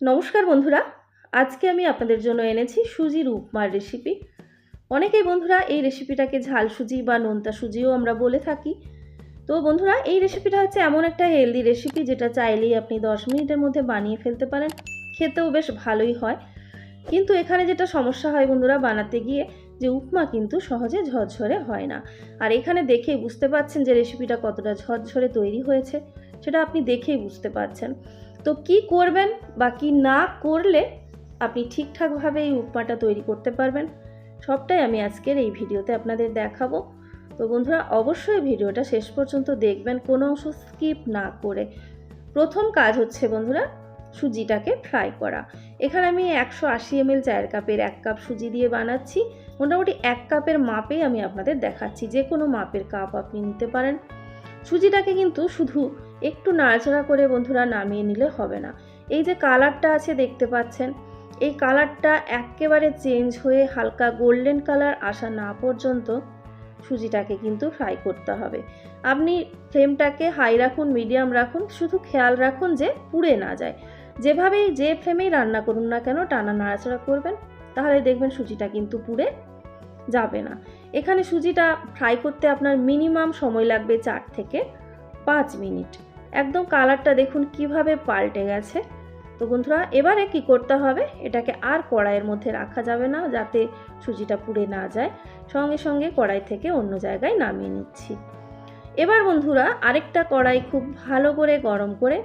নমস্কার বন্ধুরা, আজকে আমি আপনাদের জন্য এনেছি সুজির উপমার রেসিপি অনেকেই বন্ধুরা এই রেসিপিটাকে ঝাল সুজি বা নোনতা সুজিও আমরা বলে থাকি। তো বন্ধুরা, এই রেসিপিটা হচ্ছে এমন একটা হেলদি রেসিপি যেটা চাইলেই আপনি দশ মিনিটের মধ্যে বানিয়ে ফেলতে পারেন। খেতেও বেশ ভালোই হয়। কিন্তু এখানে যেটা সমস্যা হয় বন্ধুরা, বানাতে গিয়ে যে উপমা কিন্তু সহজে ঝরঝরে হয় না। আর এখানে দেখেই বুঝতে পাচ্ছেন যে রেসিপিটা কতটা ঝরঝরে তৈরি হয়েছে, সেটা আপনি দেখেই বুঝতে পারছেন। তো কি করবেন বা কি না করলে আপনি ঠিকঠাকভাবে এই উপমাটা তৈরি করতে পারবেন, সবটাই আমি আজকের এই ভিডিওতে আপনাদের দেখাবো। তো বন্ধুরা, অবশ্যই ভিডিওটা শেষ পর্যন্ত দেখবেন, কোনো অংশ স্কিপ না করে। প্রথম কাজ হচ্ছে বন্ধুরা, সুজিটাকে ফ্রাই করা। এখানে আমি একশো আশি এমএল চায়ের কাপের এক কাপ সুজি দিয়ে বানাচ্ছি। মোটামুটি এক কাপের মাপেই আমি আপনাদের দেখাচ্ছি, যে কোনো মাপের কাপ আপনি নিতে পারেন। সুজিটাকে কিন্তু শুধু একটু নাড়াচাড়া করে বন্ধুরা নামিয়ে নিলে হবে না। এই যে কালারটা আছে দেখতে পাচ্ছেন, এই কালারটা একেবারে চেঞ্জ হয়ে হালকা গোল্ডেন কালার আসা না পর্যন্ত সুজিটাকে কিন্তু ফ্রাই করতে হবে। আপনি ফ্লেমটাকে হাই রাখুন, মিডিয়াম রাখুন, শুধু খেয়াল রাখুন যে পুড়ে না যায়। যেভাবেই যে ফ্লেমেই রান্না করুন না কেন, টানা নাড়াচাড়া করবেন, তাহলে দেখবেন সুজিটা কিন্তু পুড়ে যাবে না। এখানে সুজিটা ফ্রাই করতে আপনার মিনিমাম সময় লাগবে চার থেকে পাঁচ মিনিট। একদম কালারটা দেখুন কীভাবে পাল্টে গেছে। তো বন্ধুরা, এবারে কি করতে হবে? এটাকে আর কড়াইয়ের মধ্যে রাখা যাবে না যাতে সুজিটা পুড়ে না যায়। সঙ্গে সঙ্গে কড়াই থেকে অন্য জায়গায় নামিয়ে নিচ্ছি। এবার বন্ধুরা, আরেকটা কড়াই খুব ভালো করে গরম করে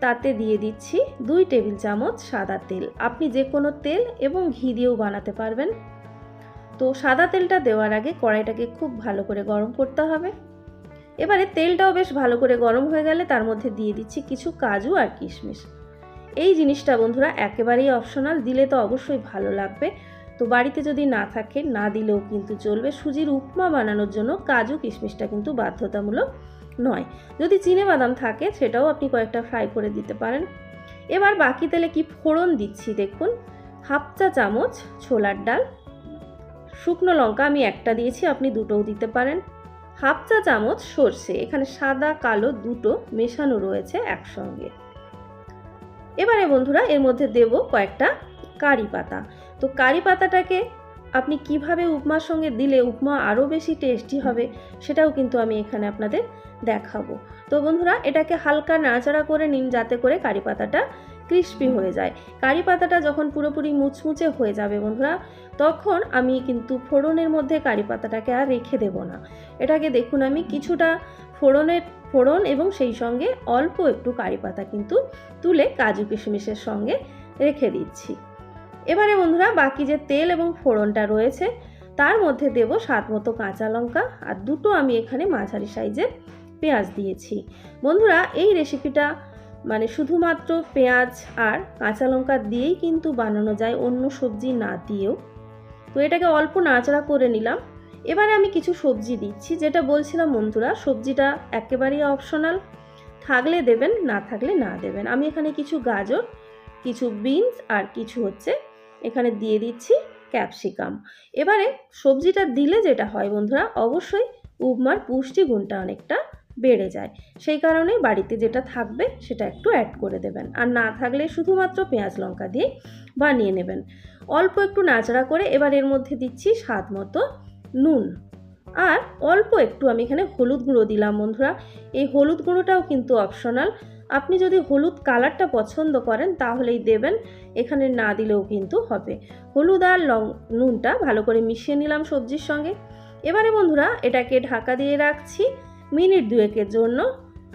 তাতে দিয়ে দিচ্ছি দুই টেবিল চামচ সাদা তেল। আপনি যে কোনো তেল এবং ঘি দিয়েও বানাতে পারবেন। তো সাদা তেলটা দেওয়ার আগে কড়াইটাকে খুব ভালো করে গরম করতে হবে। এবারে তেলটাও বেশ ভালো করে গরম হয়ে গেলে তার মধ্যে দিয়ে দিচ্ছি কিছু কাজু আর কিশমিশ। এই জিনিসটা বন্ধুরা একেবারেই অপশনাল দিলে তো অবশ্যই ভালো লাগবে। তো বাড়িতে যদি না থাকে, না দিলেও কিন্তু চলবে। সুজির উপমা বানানোর জন্য কাজু কিশমিশটা কিন্তু বাধ্যতামূলক নয়। যদি চিনে বাদাম থাকে, সেটাও আপনি কয়েকটা ফ্রাই করে দিতে পারেন। এবার বাকি তেলে কি ফোড়ন দিচ্ছি দেখুন। হাফ চা চামচ ছোলার ডাল। শুকনো লঙ্কা আমি একটা দিয়েছি, আপনি দুটোও দিতে পারেন। হাফ চা চামচ সর্ষে, এখানে সাদা, কালো দুটো মেশানো রয়েছে একসঙ্গে। এবারে বন্ধুরা, এর মধ্যে দেব কয়েকটা কারি পাতা। তো কারি পাতাটাকে আপনি কীভাবে উপমার সঙ্গে দিলে উপমা আরও বেশি টেস্টি হবে, সেটাও কিন্তু আমি এখানে আপনাদের দেখাবো। তো বন্ধুরা, এটাকে হালকা নাড়াচাড়া করে নিন, যাতে করে কারি পাতাটা ক্রিস্পি হয়ে যায়। কারি পাতাটা যখন পুরোপুরি মুচমুচে হয়ে যাবে বন্ধুরা, তখন আমি কিন্তু ফোড়নের মধ্যে কারি পাতাটাকে আর রেখে দেব না। এটাকে দেখুন আমি কিছুটা ফোড়নের, ফোড়ন এবং সেই সঙ্গে অল্প একটু কারি পাতা কিন্তু তুলে কাজু কিশমিশের সঙ্গে রেখে দিচ্ছি। এবারে বন্ধুরা, বাকি যে তেল এবং ফোড়নটা রয়েছে, তার মধ্যে দেব স্বাদ মতো কাঁচা লঙ্কা আর দুটো আমি এখানে মাঝারি সাইজের পেঁয়াজ দিয়েছি। বন্ধুরা, এই রেসিপিটা মানে শুধুমাত্র পেঁয়াজ আর কাঁচা লঙ্কা দিয়েই কিন্তু বানানো যায় অন্য সবজি না দিয়েও। তো এটাকে অল্প নাড়াচাড়া করে নিলাম। এবারে আমি কিছু সবজি দিচ্ছি, যেটা বলছিলাম বন্ধুরা, সবজিটা একেবারেই অপশনাল থাকলে দেবেন, না থাকলে না দেবেন। আমি এখানে কিছু গাজর, কিছু বিনস আর কিছু হচ্ছে এখানে দিয়ে দিচ্ছি ক্যাপসিকাম এবারে সবজিটা দিলে যেটা হয় বন্ধুরা, অবশ্যই উপমার পুষ্টি গুণটা অনেকটা বেড়ে যায়। সেই কারণে বাড়িতে যেটা থাকবে সেটা একটু অ্যাড করে দেবেন। আর না থাকলে শুধুমাত্র পেঁয়াজ লঙ্কা দিয়ে বানিয়ে নেবেন। অল্প একটু নাচড়া করে এবার এর মধ্যে দিচ্ছি স্বাদ মতো নুন। আর অল্প একটু আমি এখানে হলুদ গুঁড়ো দিলাম বন্ধুরা। এই হলুদ গুঁড়োটাও কিন্তু অপশনাল আপনি যদি হলুদ কালারটা পছন্দ করেন তাহলেই দেবেন। এখানে না দিলেও কিন্তু হবে। হলুদ আর লং, নুনটা ভালো করে মিশিয়ে নিলাম সবজির সঙ্গে। এবারে বন্ধুরা এটাকে ঢাকা দিয়ে রাখছি। মিনিট দুয়েকের জন্য।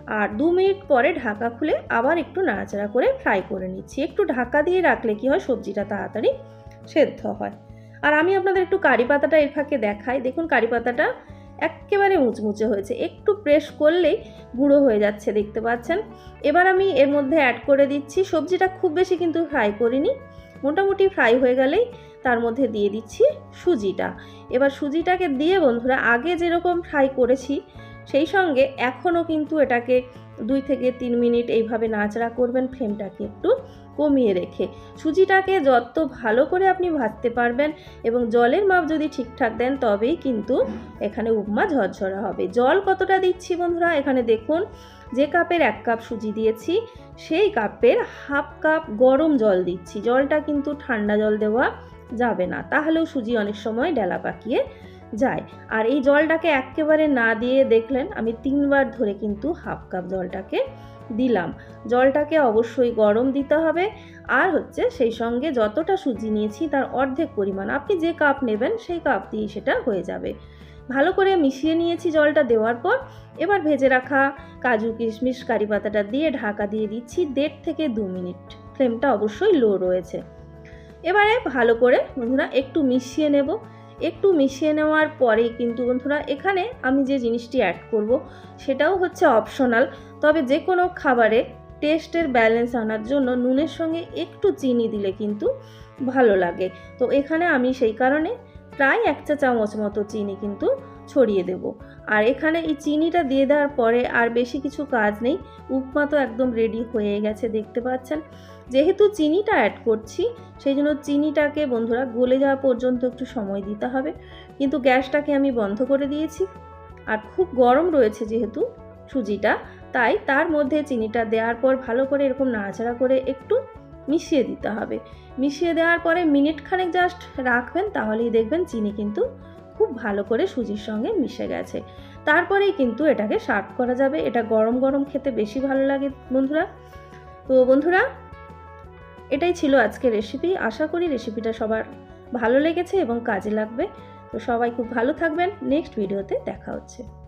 আর দু মিনিট পরে ঢাকা খুলে আবার একটু নাড়াচাড়া করে ফ্রাই করে নিচ্ছি। একটু ঢাকা দিয়ে রাখলে কি হয়? সবজিটা তাড়াতাড়ি সেদ্ধ হয়। আর আমি আপনাদের একটু কারি পাতাটা এর ফাঁকে দেখাই। দেখুন, কারি পাতাটা একেবারে মুচমুচে হয়েছে। একটু প্রেস করলেই গুঁড়ো হয়ে যাচ্ছে, দেখতে পাচ্ছেন? এবার আমি এর মধ্যে অ্যাড করে দিচ্ছি। সবজিটা খুব বেশি কিন্তু ফ্রাই করিনি। মোটামুটি ফ্রাই হয়ে গেলেই তার মধ্যে দিয়ে দিচ্ছি সুজিটা। এবার সুজিটাকে দিয়ে বন্ধুরা, আগে যেরকম ফ্রাই করেছি সেই সঙ্গে এখনও কিন্তু এটাকে দুই থেকে তিন মিনিট এইভাবে নাচড়া করবেন ফ্লেমটাকে একটু কমিয়ে রেখে। সুজিটাকে যত ভালো করে আপনি ভাজতে পারবেন এবং জলের মাপ যদি ঠিকঠাক দেন তবেই কিন্তু এখানে উপমা ঝরঝরা হবে। জল কতটা দিচ্ছি বন্ধুরা? এখানে দেখুন, যে কাপের এক কাপ সুজি দিয়েছি, সেই কাপের হাফ কাপ গরম জল দিচ্ছি। জলটা কিন্তু ঠান্ডা জল দেওয়া যাবে না। তাহলেও সুজি অনেক সময় ডেলা পাকিয়ে যায়। আর এই জলটাকে একেবারে না দিয়ে দেখলেন, আমি তিনবার ধরে কিন্তু হাফ কাপ জলটাকে দিলাম। জলটাকে অবশ্যই গরম দিতে হবে। আর হচ্ছে সেই সঙ্গে যতটা সুজি নিয়েছি তার অর্ধেক পরিমাণ, আপনি যে কাপ নেবেন সেই কাপ দিয়ে সেটা হয়ে যাবে। ভালো করে মিশিয়ে নিয়েছি জলটা দেওয়ার পর, এবার ভেজে রাখা কাজু, কিশমিশ, কারি পাতাটা দিয়ে ঢাকা দিয়ে দিচ্ছি দেড় থেকে দু মিনিট। ফ্লেমটা অবশ্যই লো রয়েছে। এবারে ভালো করে বন্ধুরা একটু মিশিয়ে নেব। একটু মিশিয়ে নেওয়ার পরেই কিন্তু বন্ধুরা, এখানে আমি যে জিনিসটি অ্যাড করব, সেটাও হচ্ছে অপশনাল তবে যে কোনো খাবারে টেস্টের ব্যালেন্স আনার জন্য নুনের সঙ্গে একটু চিনি দিলে কিন্তু ভালো লাগে। তো এখানে আমি সেই কারণে প্রায় এক চা চামচ মতো চিনি কিন্তু ছড়িয়ে দেব। আর এখানে এই চিনিটা দিয়ে দেওয়ার পরে আর বেশি কিছু কাজ নেই। উপমা তো একদম রেডি হয়ে গেছে, দেখতে পাচ্ছেন। যেহেতু চিনিটা অ্যাড করছি সেই জন্য চিনিটাকে বন্ধুরা গলে যাওয়া পর্যন্ত একটু সময় দিতে হবে। কিন্তু গ্যাসটাকে আমি বন্ধ করে দিয়েছি। আর খুব গরম রয়েছে যেহেতু সুজিটা, তাই তার মধ্যে চিনিটা দেওয়ার পর ভালো করে এরকম নাড়াচাড়া করে একটু মিশিয়ে দিতে হবে। মিশিয়ে দেওয়ার পরে মিনিট খানেক জাস্ট রাখবেন, তাহলেই দেখবেন চিনি কিন্তু খুব ভালো করে সুজির সঙ্গে মিশে গেছে। তারপরেই কিন্তু এটাকে সার্ভ করা যাবে। এটা গরম গরম খেতে বেশি ভালো লাগে বন্ধুরা। তো বন্ধুরা এটাই ছিল আজকে রেসিপি আশা করি রেসিপিটা সবার ভালো লেগেছে এবং কাজে লাগবে। তো সবাই খুব ভালো থাকবেন। নেক্সট ভিডিওতে দেখা হচ্ছে।